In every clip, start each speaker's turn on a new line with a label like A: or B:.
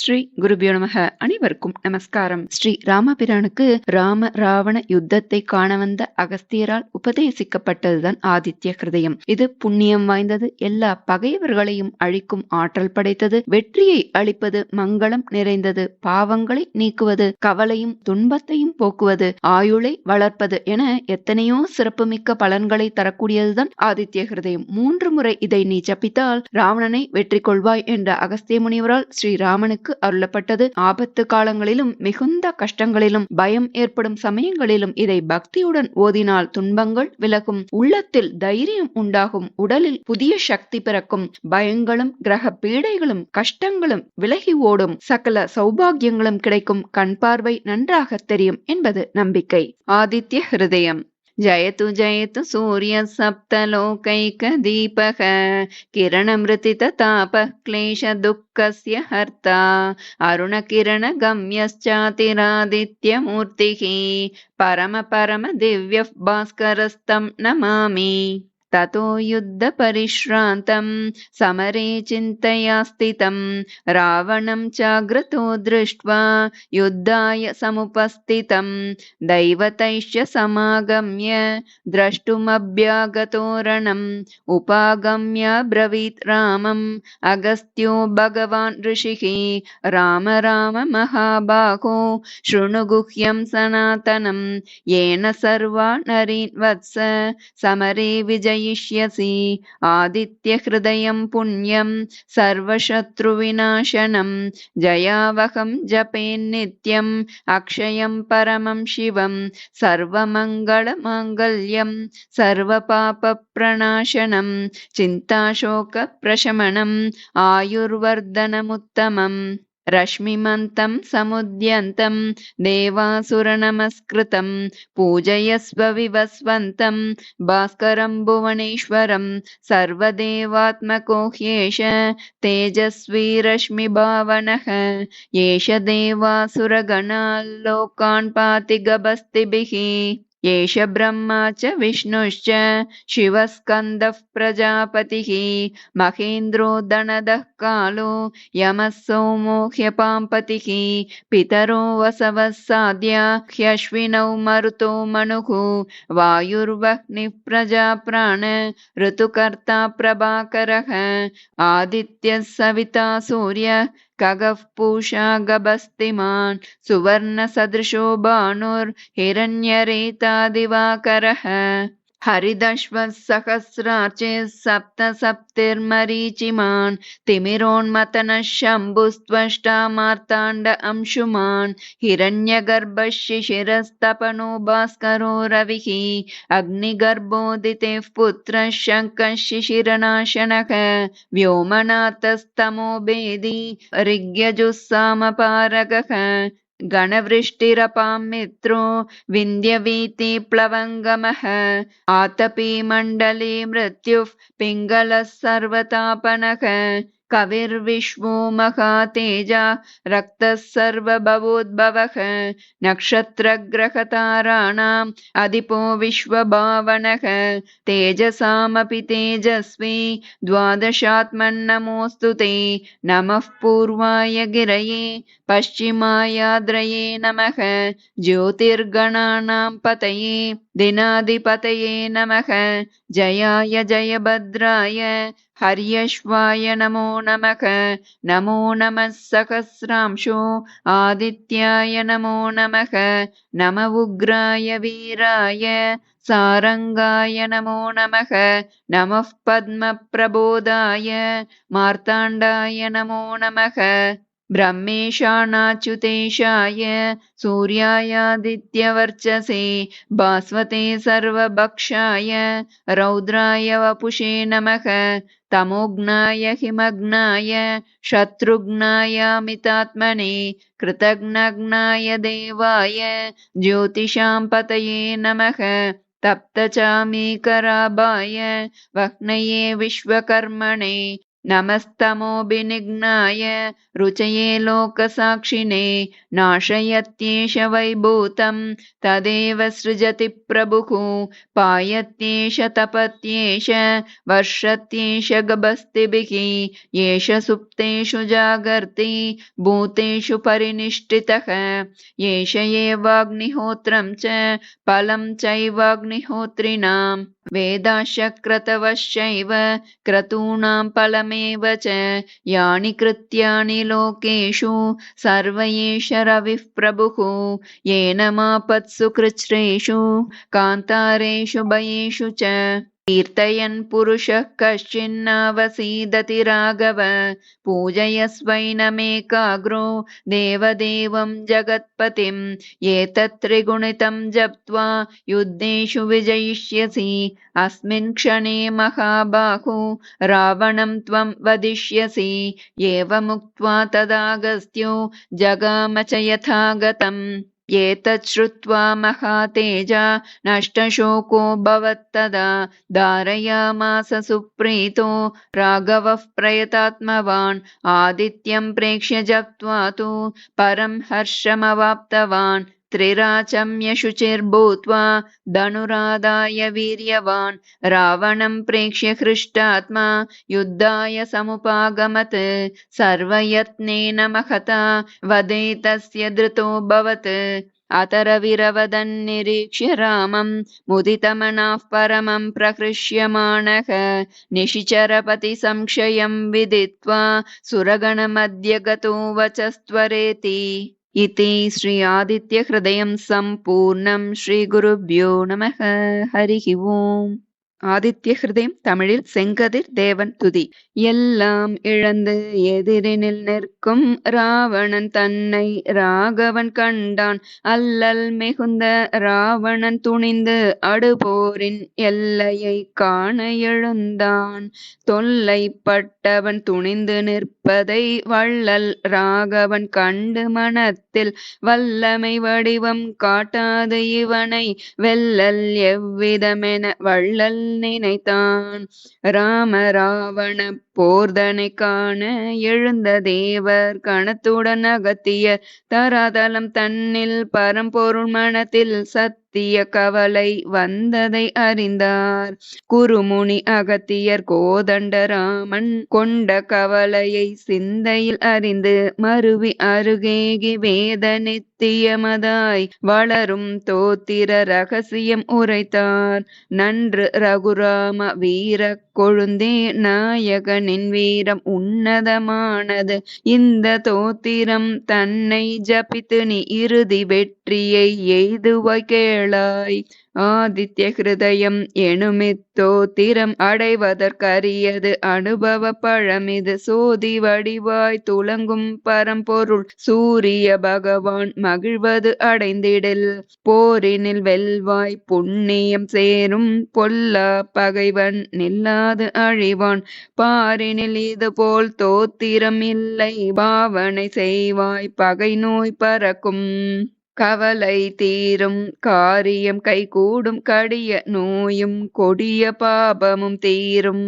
A: ஸ்ரீ குருபியோ நமக. அனைவருக்கும் நமஸ்காரம். ஸ்ரீ ராமபிரானுக்கு ராம ராவண யுத்தத்தை காண வந்த அகஸ்தியரால் உபதேசிக்கப்பட்டதுதான் ஆதித்ய ஹிருதயம். இது புண்ணியம் வாய்ந்தது. எல்லா பகைவர்களையும் அழிக்கும் ஆற்றல் படைத்தது. வெற்றியை அளிப்பது மங்களம் நிறைந்தது. பாவங்களை நீக்குவது கவலையும் துன்பத்தையும் போக்குவது ஆயுளை வளர்ப்பது என எத்தனையோ சிறப்புமிக்க பலன்களை தரக்கூடியதுதான் ஆதித்ய ஹிருதயம். மூன்று முறை இதை நீ ஜபித்தால் ராவணனை வெற்றி கொள்வாய் என்ற அகஸ்திய முனிவரால் ஸ்ரீ ராமனுக்கு அருளப்பட்டது. ஆபத்து காலங்களிலும் மிகுந்த கஷ்டங்களிலும் பயம் ஏற்படும் சமயங்களிலும் இதை பக்தியுடன் ஓதினால் துன்பங்கள் விலகும். உள்ளத்தில் தைரியம் உண்டாகும். உடலில் புதிய சக்தி பிறக்கும். பயங்களும் கிரக பீடைகளும் கஷ்டங்களும் விலகி ஓடும். சகல சௌபாகியங்களும் கிடைக்கும். கண் பார்வை நன்றாக தெரியும் என்பது நம்பிக்கை. ஆதித்ய ஹிருதயம். जयतु जयतु सूर्यः सप्तलोकैकदीपः किरणमृतिततापः क्लेशदुःखस्य हर्ता अरुणकिरणगम्यश्चातिरादित्यमूर्तिः परमपरमदिव्यः भास्करस्तं नमामि ततो युद्धपरिश्रान्तं समरे चिन्तया स्थितं रावणं चाग्रतो दृष्ट्वा युद्धाय समुपस्थितं दैवतैश्च समागम्य द्रष्टुमभ्यागतोरणम् उपागम्याब्रवीत् रामम्। अगस्त्यो भगवान् ऋषिः राम राम महाबाहो शृणु गुह्यं सनातनं येन सर्वा नरीन् वत्स समरे विजय जयिष्यसि आदित्यहृदयं पुण्यं सर्वशत्रुविनाशनं। जयावहं जपेन्नित्यम् अक्षयं परमं शिवं। सर्वमङ्गलमाङ्गल्यं सर्वपापप्रणाशनं। चिन्ताशोकप्रशमनम् आयुर्वर्धनमुत्तमम् रश्मिमन्तं समुद्यन्तं देवासुरनमस्कृतं पूजयस्व विवस्वन्तं सर्वदेवात्मको ह्येष तेजस्वी रश्मिभावनः एष देवासुरगणाल्लोकान् पाति गभस्तिभिः एष ब्रह्मा च विष्णुश्च शिवस्कन्दः प्रजापतिः महेन्द्रो दणदः कालो यमः सोमो ह्यपाम्पतिः पितरो वसवः साद्या ह्यश्विनौ मरुतो मनुः वायुर्वह्निः प्रजाप्राण ऋतुकर्ता प्रभाकरः आदित्यः सविता सूर्यः खगः पूषा गभस्तिमान् सुवर्णसदृशो भानुर्हिरण्यरेतादिवाकरः हरिदश्सहस्राचिः सप्तसप्तिर्मरीचिमान् तिमिरोन्मतनः शम्भुस्त्वष्टा मार्ताण्ड अंशुमान् हिरण्यगर्भशिशिरस्तपनो भास्करो रविः अग्निगर्भोदितेः पुत्रः शङ्खशिशिरनाशनक व्योमनाथस्तमो भेदी ऋग्यजुस्सामपारकः गणवृष्टिरपां मित्रो विन्द्यवीति प्लवङ्गमः। आतपी मण्डले मृत्युः पिङ्गलः सर्वतापनः कविर्विश्वो महातेजा रक्तः सर्वभवोद्भवः नक्षत्रग्रहताराणाम् अधिपो विश्वभावनः तेजसामपि तेजस्वी द्वादशात्मन्नमोऽस्तु ते नमः पूर्वाय गिरये पश्चिमायाद्रये नमः ज्योतिर्गणानां पतये दिनाधिपतये नमः जयाय जयभद्राय हर्यश्वाय नमो नमः नमो नमः सहस्रांशो आदित्याय नमो नमः नम उग्राय वीराय सारङ्गाय नमो नमः नमः पद्मप्रबोधाय मार्ताण्डाय नमो नमः ब्रह्मेशानाच्युतेशाय सूर्यायादित्यवर्चसे भास्वते सर्वभक्षाय रौद्राय वपुषे नमः तमोघ्नाय हिमग्नाय शत्रुघ्नायामितात्मने कृतघ्नघ्नाय देवाय ज्योतिषां पतये नमः तप्तचामीकराभाय वह्नये विश्वकर्मणे नमस्तमोऽभिनिघ्नाय रुचये लोकसाक्षिणे नाशयत्येष वैभूतं तदेव सृजति प्रभुः पायत्येष तपत्येष वर्षत्येष गभस्तिभिः एष सुप्तेषु जागर्ति भूतेषु परिनिष्ठितः एष एवाग्निहोत्रं च फलं चैवाग्निहोत्रिणाम् वेदाशक्रतवश्चैव क्रतूणां फलमेव च यानि कृत्यानि लोकेषु सर्व एष रविः प्रभुः। येन मापत्सु कृच्छ्रेषु कान्तारेषु भयेषु च कीर्तयन् पुरुषः कश्चिन्नावसीदति राघव पूजयस्वैनमेकाग्रो देवदेवं जगत्पतिम्। एतत् त्रिगुणितं जप्त्वा युद्धेषु विजयिष्यसि। अस्मिन् क्षणे महाबाहु रावणं त्वं वदिष्यसि। एवमुक्त्वा तदागस्त्यो जगाम च यथा गतम् एतत् श्रुत्वा महातेजा नष्टशोको भवत्तदा धारयामास सुप्रीतो राघवः प्रयतात्मवान् आदित्यं प्रेक्ष्य जप्त्वा तु परं हर्षमवाप्तवान् त्रिराचम्य शुचिर्भूत्वा धनुरादाय वीर्यवान् रावणं प्रेक्ष्य हृष्टात्मा युद्धाय समुपागमत् सर्वयत्नेन महता वदे तस्य धृतोऽभवत् अतरविरवदन्निरीक्ष्य रामं मुदितमनाः परमं प्रहृष्यमाणः निशिचरपतिसंशयं विदित्वा सुरगणमद्य गतो वचस्त्वरेति इति श्री आदित्यहृदयं सम्पूर्णं श्रीगुरुभ्यो नमः हरिः ஓம் ஆதித்ய ஹிருதயம் தமிழில் செங்கதிர் தேவன் துதி எல்லாம் இழந்து எதிரினில் நிற்கும் ராவணன் தன்னை ராகவன் கண்டான் அல்லல் மிகுந்த ராவணன் துணிந்து அடுபோரின் எல்லையை காண எழுந்தான் தொல்லைப்பட்டவன் துணிந்து இருப்பதை வள்ளல் ராகவன் கண்டு மனத்தில் வல்லமை வடிவம் காட்டாது இவனை வெல்லல் எவ்விதமென வள்ளல் நினைத்தான். ராம ராவண போர்தனை காண எழுந்த தேவர் கணத்துடன் அகத்திய தராதலம் தன்னில் பரம்பொருள் மனத்தில் அகத்திய கவலை வந்ததை அறிந்தார். குருமுனி அகத்தியர் கோதண்டராமன் கொண்ட கவலையை சிந்தையில் அறிந்து மருவி அருகேகி வேதனை நித்தியமதாய் வளரும் தோத்திர ரகசியம் உரைத்தார். நன்று ரகுராம வீர கொழுந்தே நாயகனின் வீரம் உன்னதமானது. இந்த தோத்திரம் தன்னை ஜபித்து நீ இறுதி வெற்றியை எய்துவ கேளாய். ஆதித்ய ஹிருதயம் எனுமித்தோத்திரம் அடைவதற்கரியது. அனுபவ பழமிது சோதி வடிவாய் துலங்கும் பரம்பொருள். சூரிய பகவான் மகிழ்வது அடைந்திடில். போரினில் வெல்வாய் புண்ணியம் சேரும் பொல்லா பகைவன் நில்லாது அழிவான். பாரினில் இதுபோல் தோத்திரம் இல்லை. பாவனை செய்வாய் பகை நோய் பறக்கும். கவலை தீரும் காரியம் கைகூடும் கடிய நோயும் கொடிய பாபமும் தீரும்.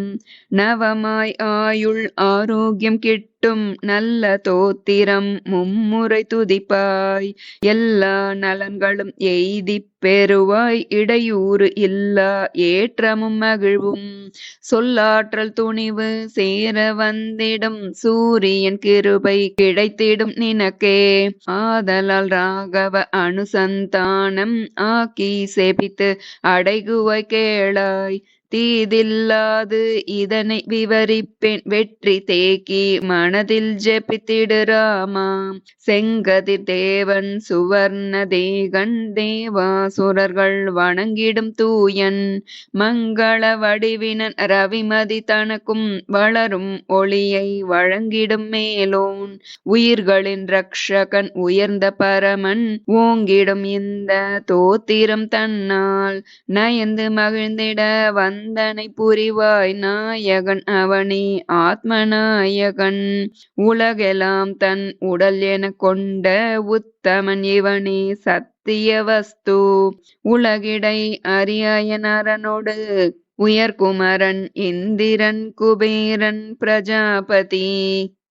A: நவமாய் ஆயுள் ஆரோக்கியம் கிட்ட கிட்டும் நல்ல தோத்திரம் மும்முறை துதிப்பாய். எல்லா நலன்களும் எய்தி பெறுவாய். இடையூறு இல்லா ஏற்றமும் மகிழ்வும். சொல்லாற்றல் துணிவு சேர வந்திடும். சூரியன் கிருபை கிடைத்திடும் நினக்கே. ஆதலால் ராகவ அனுசந்தானம் ஆக்கி செபித்து அடைகுவாய் கேளாய். தீதில்லாது இதனை விவரிப்பேன். வெற்றி தேக்கி மனதில் ஜெபித்திடு ராமா. செங்கதி தேவன் சுவர்ண தேகன் தேவாசுரர்கள் வணங்கிடும் தூயன். மங்கள வடிவினன் ரவிமதி தனக்கும் வளரும் ஒளியை வழங்கிடும் மேலோன். உயிர்களின் ரக்ஷகன் உயர்ந்த பரமன் ஓங்கிடும் இந்த தோத்திரம் தன்னால். நயந்து மகிழ்ந்திட வந்த வந்தனை புரிவாய் நாயகன் அவனே ஆத்மநாயகன் உலகெல்லாம் தன் உடல் என கொண்ட உத்தமன் இவனே. சத்திய வஸ்து உலகிடை அரியாய உயர்குமரன் இந்திரன் குபேரன் பிரஜாபதி.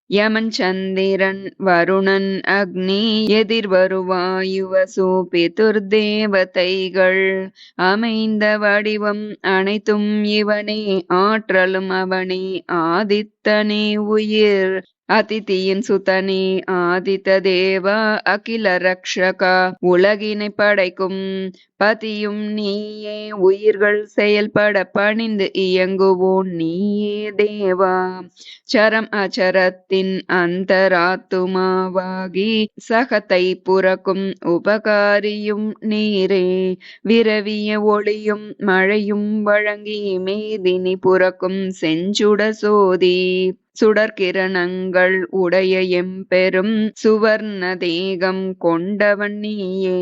A: யமன் சந்திரன் வருணன் அக்னி எதிர்வருவாயுவசு பிதுர்தேவதைகள் அமைந்த வடிவம் அனைத்தும் இவனே ஆற்றலும் அவனே ஆதித்தனே உயிர். அதிதியின் சுதனி ஆதித்த தேவா அகில ரக்ஷகா உலகினை படைக்கும் பதியும் நீயே உயிர்கள் செயல்பட பணிந்து இயங்குவோன் நீயே தேவா. சரம் அச்சரத்தின் அந்தராத்துமாவாகி சகத்தை புறக்கும் உபகாரியும் நீரே. விரவிய ஒளியும் மழையும் வழங்கி மேதினி புறக்கும் செஞ்சுட சோதி. சுடர்கிரணங்கள் உடைய எம்பெரும் சுவர்ண தேகம் கொண்டவன் நீயே.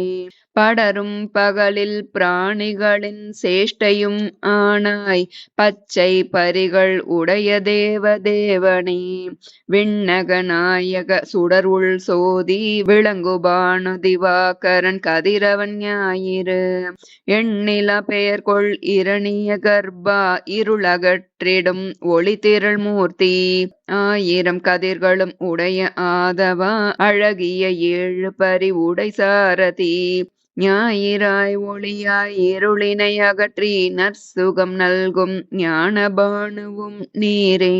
A: படரும் பகலில் பிராணிகளின் சேஷ்டையும் ஆனாய். பச்சை பரிகள் உடைய தேவ தேவனே விண்ணக நாயக சுடர் உள் சோதி விளங்குபானு திவாகரன் கதிரவன் ஞாயிறு. எண்ணில பெயர் கொள் இரணிய கர்ப்பா இருளகற்றிடும் ஒளி திரள் மூர்த்தி. ஆயிரம் கதிர்களும் உடைய ஆதவா அழகிய ஏழு பரி உடை சாரதி ஞாயிறாய் ஒளியாய் இருளினை அகற்றி நற்சுகம் நல்கும் ஞானபானுவும் நீரே.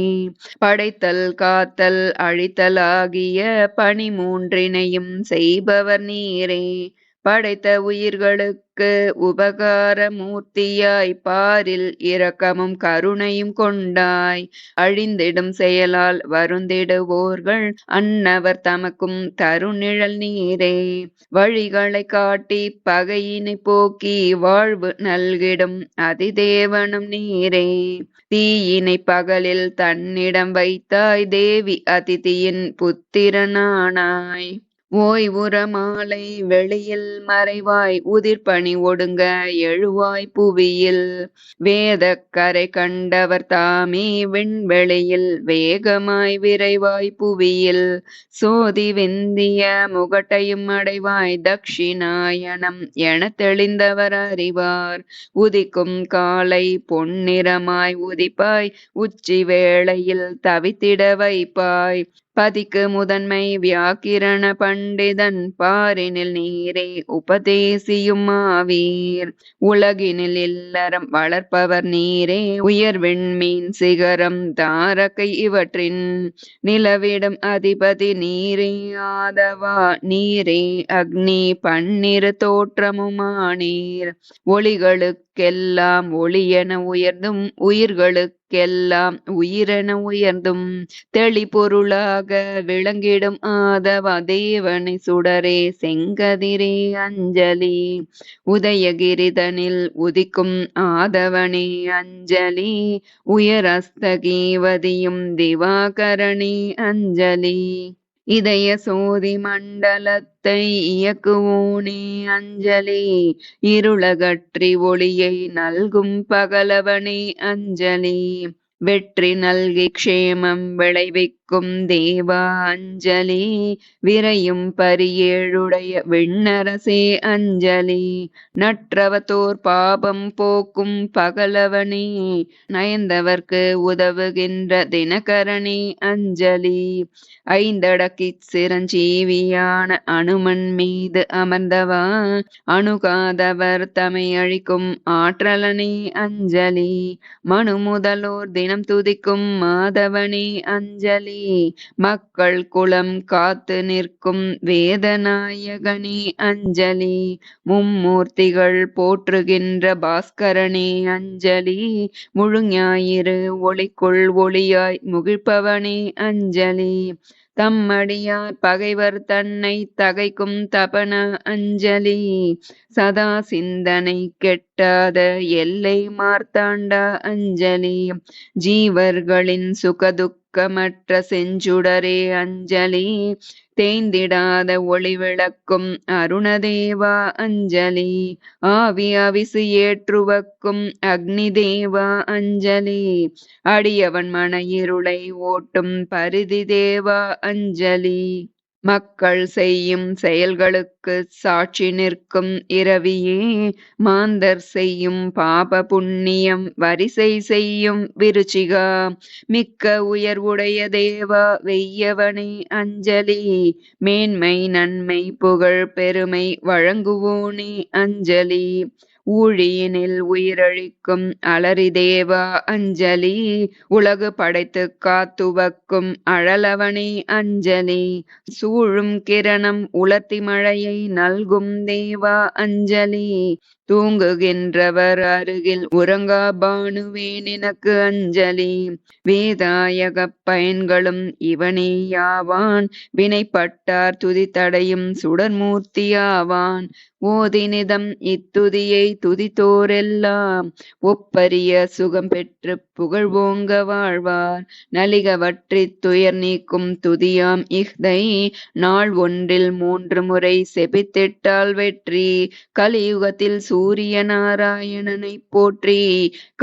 A: படைத்தல் காத்தல் அழித்தலாகிய பணி மூன்றினையும் செய்பவர் நீரே. படைத்த உயிர்களுக்கு உபகார மூர்த்தியாய் பாரில் இரக்கமும் கருணையும் கொண்டாய். அழிந்திடும் செயலால் வருந்திடுவோர்கள் அன்னவர் தமக்கும் தருநிழல் நீரே. வழிகளை காட்டி பகையினை போக்கி வாழ்வு நல்கிடும் அதிதேவனும் நீரே. தீயினை பகலில் தன்னிடம் வைத்தாய் தேவி அதிதியின் புத்திரனானாய். ஓய்வுற மாலை வெளியில் மறைவாய் உதிர்பணி ஒடுங்க எழுவாய் புவியில். வேதக் கரை கண்டவர் தாமே விண்வெளியில் வேகமாய் விரைவாய் புவியில். சோதி விந்திய முகட்டையும் அடைவாய் தக்ஷிணாயனம் என தெளிந்தவர் அறிவார். உதிக்கும் காலை பொன்னிறமாய் உதிப்பாய் உச்சி வேளையில் தவித்திட வைப்பாய். பதிக்கு முதன்மை வியாக்கிரண பண்டிதன் பாரினில் நீரே உபதேசியும் ஆவீர். உலகினில் இல்லறம் வளர்ப்பவர் நீரே. உயர் விண்மீன் சிகரம் தாரகை இவற்றின் நிலவிடும் அதிபதி நீரே ஆதவா. நீரே அக்னி பன்னிரு தோற்றமுமானீர். ஒளிகளுக்கெல்லாம் ஒளியென உயர்ந்தும் உயிர்களுக்கெல்லாம் உயிரென உயர்ந்தும் தெளிபொருளாக விளங்கிடும் ஆதவ தேவனை சுடரே செங்கதிரே அஞ்சலி. உதயகிரிதனில் உதிக்கும் ஆதவனே அஞ்சலி. உயரஸ்தகீவதியும் திவாகரணி அஞ்சலி. இதய சோதி மண்டலத்தை இயக்குவோனே அஞ்சலி. இருளகற்றி ஒளியை நல்கும் பகலவனே அஞ்சலி. வெற்றி நல்கி க்ஷேமம் விளைவிக்கும் தேவா அஞ்சலி விரையும் பரியேழுடைய விண்ணரசே அஞ்சலி. நற்றவத்தோர் பாபம் போக்கும் பகலவனே நயந்தவர்க்கு உதவுகின்ற தினகரணே அஞ்சலி. ஐந்தடக்கி சிரஞ்சீவியான அனுமன் மீது அமர்ந்தவா அணுகாதவர் தமை அழிக்கும் ஆற்றலனே அஞ்சலி. மனு முதலோர் தின தினம் துதிக்கும் மாதவனே அஞ்சலி. மக்கள் குளம் காத்து நிற்கும் வேதநாயகனே அஞ்சலி. மும்மூர்த்திகள் போற்றுகின்ற பாஸ்கரனே அஞ்சலி. முழுஞாயிறு ஒளிக்குள் ஒளியாய் முகிழ்ப்பவனே அஞ்சலி. தம்மடியார் பகைவர் தன்னை தகைக்கும் தபன அஞ்சலி. சதா சிந்தனை கெட்டாத எல்லை மார்த்தாண்டா அஞ்சலி. ஜீவர்களின் சுகதுக்கமற்ற செஞ்சுடரே அஞ்சலி தேய்ந்திடாத ஒளி விளக்கும் அருணதேவா அஞ்சலி. ஆவி அவிசு ஏற்றுவக்கும் அக்னி தேவா அஞ்சலி. அடியவன் மன இருளை ஓட்டும் பரிதி தேவா அஞ்சலி. மக்கள் செய்யும் செயல்களுக்குச் சாட்சி நிற்கும் இரவியே. மாந்தர் செய்யும் பாப புண்ணியம் வரிசை செய்யும் விருச்சிகா. மிக்க உயர்வுடைய தேவா வெய்யவனே அஞ்சலி. மேன்மை நன்மை புகழ் பெருமை வழங்குவோனே அஞ்சலி. ஊழியினில் உயிரழிக்கும் அலரிதேவா அஞ்சலி உலகு படைத்துக் காத்துவக்கும் அழலவனே அஞ்சலி சூழும் கிரணம் உலத்தி மழையை நல்கும் தேவா அஞ்சலி. தூங்குகின்றவர் அருகில் உறங்கா பானுவே நினக்கு அஞ்சலி. வேதாயக பயன்களும் இவனேயாவான் வினைப்பட்டார் துதித்தடையும் சுடர்மூர்த்தியாவான் ஓதினிதம் இத்துதியை துதித்தோரெல்லாம் ஒப்பரிய சுகம் பெற்று புகழ்வோங்க வாழ்வார். நலிகவற்றி துயர் நீக்கும் துதியாம் இஹ்தை நாள் ஒன்றில் மூன்று முறை செபித்திட்டால் வெற்றி. கலியுகத்தில் சூரிய நாராயணனைப் போற்றி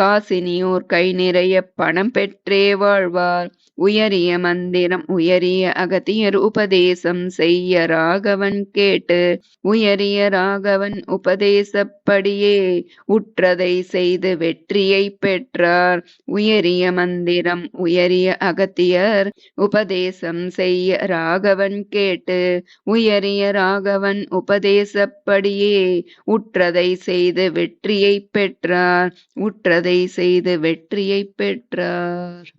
A: காசினியோர் கை நிறைய பணம் பெற்றே வாழ்வார். உயரிய மந்திரம் உயரிய அகத்தியர் உபதேசம் செய்ய ராகவன் கேட்டு உயரிய ராகவன் உபதேசப்படியே உற்றதை செய்து வெற்றியை பெற்றார். உயரிய மந்திரம் உயரிய அகத்தியர் உபதேசம் செய்ய ராகவன் கேட்டு உயரிய ராகவன் உபதேசப்படியே உற்றதை செய்து வெற்றியை பெற்றார். உற்றதை செய்து வெற்றியை பெற்றார்.